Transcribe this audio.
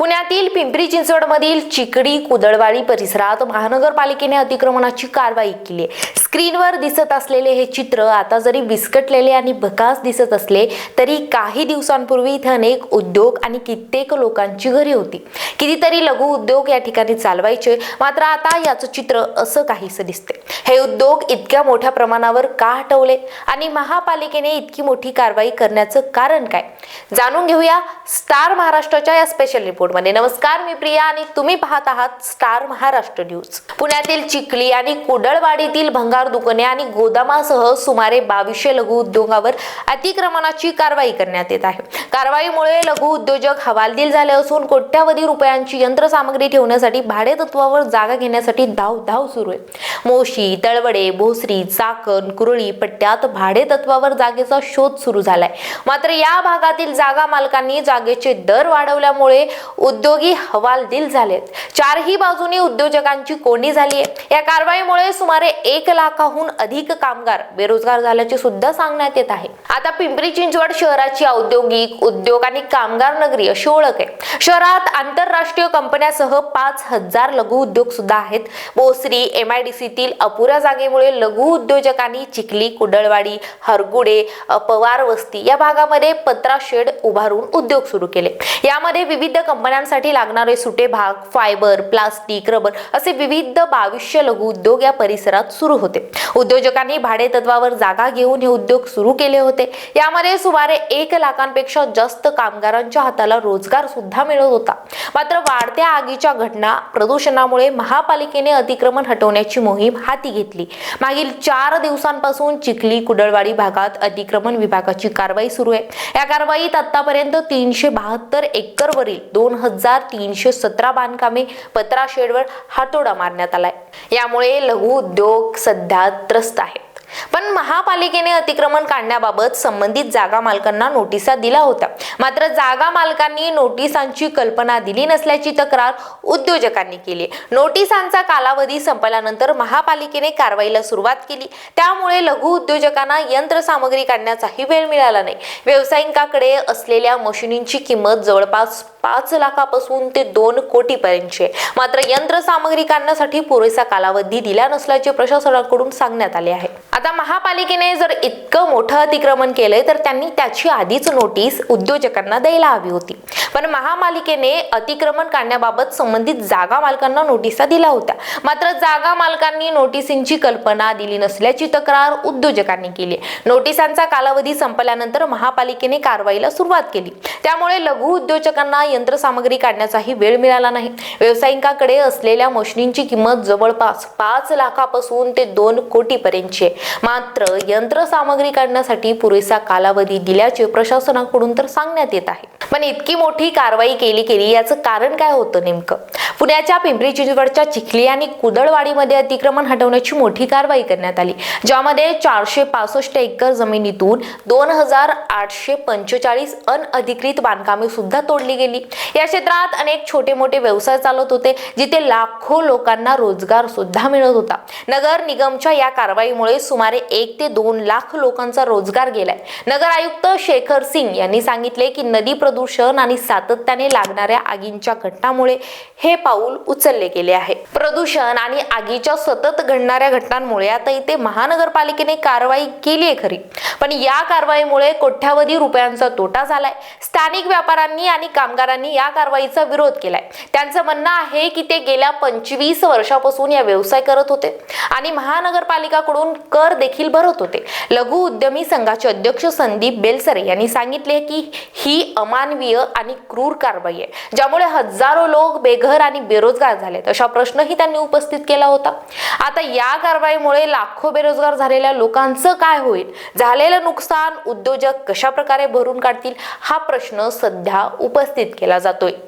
पुण्यातील पिंपरी चिंचवडमधील चिकडी कुदळवाडी परिसरात महानगरपालिकेने अतिक्रमणाची कारवाई केली आहे. स्क्रीनवर दिसत असलेले हे चित्र आता जरी विस्कटलेले आणि भकास दिसत असले तरी काही दिवसांपूर्वी इथे अनेक उद्योग आणि कित्येक लोकांची घरे होती. कितीतरी लघु उद्योग या ठिकाणी चालवायचे मात्र आता याचं चित्र असं काहीसं दिसते हे उद्योग इतक्या मोठ्या प्रमाणावर का हटवले आणि महापालिकेने इतकी मोठी कारवाई करण्याचं कारण काय? जाणून घेऊया स्टार महाराष्ट्राच्या या स्पेशल रिपोर्टमध्ये नमस्कार मी प्रिया आणि तुम्ही पाहत आहात स्टार महाराष्ट्र न्यूज. पुण्यातील चिखली आणि कुडळवाडीतील भंगार दुकाने आणि गोदामासह सुमारे बावीसशे लघु उद्योगावर अतिक्रमणाची कारवाई करण्यात येत आहे. कारवाईमुळे लघु उद्योजक हवालदिल झाले असून कोट्यावधी रुपयांची यंत्रसामग्री ठेवण्यासाठी भाडे तत्वावर जागा घेण्यासाठी धाव धाव सुरू आहे. मोशी तळवडे भोसरी चाकण कुरळी पट्ट्यात भाडे तत्वावर जागेचा शोध सुरू झालाय. मात्र या भागातील जागा मालकांनी जागेचे दर वाढवल्यामुळे उद्योगी हवालदिल झालेत. चारही बाजूनी उद्योजकांची कोंडी झाली आहे या कारवाईमुळे सुमारे एक लाखाहून अधिक कामगार बेरोजगार झाल्याचे सुद्धा सांगण्यात येत आहे. आता पिंपरी चिंचवड शहराची औद्योगिक उद्योग आणि कामगार नगरी अशी ओळख आहे. शहरात आंतरराष्ट्रीय कंपन्यासह पाच हजार लघु उद्योग सुद्धा आहेत. बोसरी एम आय डी सीतील अपुऱ्या जागेमुळे लघु उद्योजकांनी चिखली कुडळवाडी हरगुडे पवार वस्ती या भागामध्ये पत्रा शेड उभारून उद्योग सुरू केले. यामध्ये विविध कंपन्यांसाठी लागणारे सुटे भाग फायबर प्लास्टिक रबर असे विविध बावीसशे लघु उद्योग या परिसरात सुरू होते. उद्योजकांनी भाडे तत्वावर जागा घेऊन हे उद्योग सुरू केले होते. यामध्ये सुमारे एक लाखांपेक्षा जास्त कामगारांच्या हाताला रोजगार सुद्धा मिळत होता. मात्र वाढत्या आगीच्या घटना प्रदूषणामुळे महापालिकेने अतिक्रमण हटवण्याची मोहीम हाती घेतली. मागील चार दिवसांपासून चिखली कुडळवाडी भागात अतिक्रमण विभागाची कारवाई सुरू आहे. या कारवाईत आतापर्यंत तीनशे बहात्तर एकरवरील दोन हजार तीनशे सतरा बांधकामे पत्रा शेडवर हातोडा मारण्यात आलाय. यामुळे लघु उद्योग सध्या त्रस्त आहेत पण महापालिकेने अतिक्रमण काढण्याबाबत संबंधित जागा मालकांना नोटिसा दिला होता मात्र जागा मालकांनी नोटिसांची कल्पना दिली नसल्याची तक्रार उद्योजकांनी केली. नोटिसांचा कालावधी संपल्यानंतर महापालिकेने कारवाईला सुरुवात केली. त्यामुळे लघु उद्योजकांना यंत्रसामग्री काढण्याचाही वेळ मिळाला नाही. व्यावसायिकाकडे असलेल्या मशिनींची किंमत जवळपास पाच लाखापासून ते दोन कोटीपर्यंतची मात्र यंत्रसामग्री काढण्यासाठी पुरेसा कालावधी दिला नसल्याचे प्रशासनाकडून सांगण्यात आले आहे. आता महापालिकेने जर इतकं मोठं अतिक्रमण केलंय तर त्यांनी त्याची आधीच नोटीस उद्योजकांना द्यायला हवी होती. पण महापालिकेने अतिक्रमण काढण्याबाबत संबंधित जागा मालकांना नोटिसा दिल्या होत्या. मात्र जागा मालकांनी नोटिसींची कल्पना दिली नसल्याची तक्रार उद्योजकांनी केली. नोटिसांचा कालावधी संपल्यानंतर महापालिकेने कारवाईला सुरुवात केली. त्यामुळे लघु उद्योजकांना यंत्रसामग्री काढण्याचाही वेळ मिळाला नाही. व्यावसायिकांकडे असलेल्या मशिनींची किंमत जवळपास पाच लाखापासून ते दोन कोटीपर्यंतची आहे. मात्र यंत्रसामग्री काढण्यासाठी पुरेसा कालावधी दिल्याचे प्रशासनाकडून तर सांगण्यात येत आहे. पण इतकी मोठी कारवाई केली गेली याचं कारण काय होतं नेमकं? पुण्याच्या पिंपरी चिंचवडच्या चिखली आणि कुदळवाडीमध्ये अतिक्रमण हटवण्याची मोठी कारवाई करण्यात आली ज्यामध्ये चारशे पासष्ट एकर जमिनीतून दोन हजार आठशे पंचेचाळीस अनअधिकृत बांधकामे सुद्धा तोडली गेली. या क्षेत्रात अनेक छोटे मोठे व्यवसाय चालत होते जिथे लाखो लोकांना रोजगार सुद्धा मिळत होता. नगर निगमच्या या कारवाईमुळे सुमारे एक ते दोन लाख लोकांचा रोजगार गेलाय. नगर आयुक्त शेखर सिंग यांनी सांगितले की नदी प्रदूषण आणि सातत्याने लागणाऱ्या आगींच्या घटनामुळे हे पाऊल उचलले गेले आहे. प्रदूषण आणि आगीच्या सतत घडणाऱ्या घटनांमुळे आता इथे महानगरपालिकेने कारवाई केली आहे खरी. पण या कारवाईमुळे कोट्यावधी रुपयांचा तोटा झालाय. स्थानिक व्यापाऱ्यांनी आणि कामगारांनी या कारवाईचा विरोध केलाय. त्यांचं म्हणणं आहे की ते गेल्या पंचवीस वर्षापासून या व्यवसाय करत होते. आणि महानगरपालिकाकडून कर देखील भरत होते. लघु उद्यमी संघाचे अध्यक्ष संदीप बेलसरे यांनी सांगितले की ही अमानवीय आणि क्रूर कारवाई आहे ज्यामुळे हजारो लोक बेघर आणि बेरोजगार झालेत अशा प्रश्नही त्यांनी उपस्थित केला होता. आता या कारवाईमुळे लाखो बेरोजगार झालेल्या लोकांचं काय होईल? झालेलं नुकसान उद्योजक कशा प्रकारे भरून काढतील? हा प्रश्न सध्या उपस्थित केला जातोय.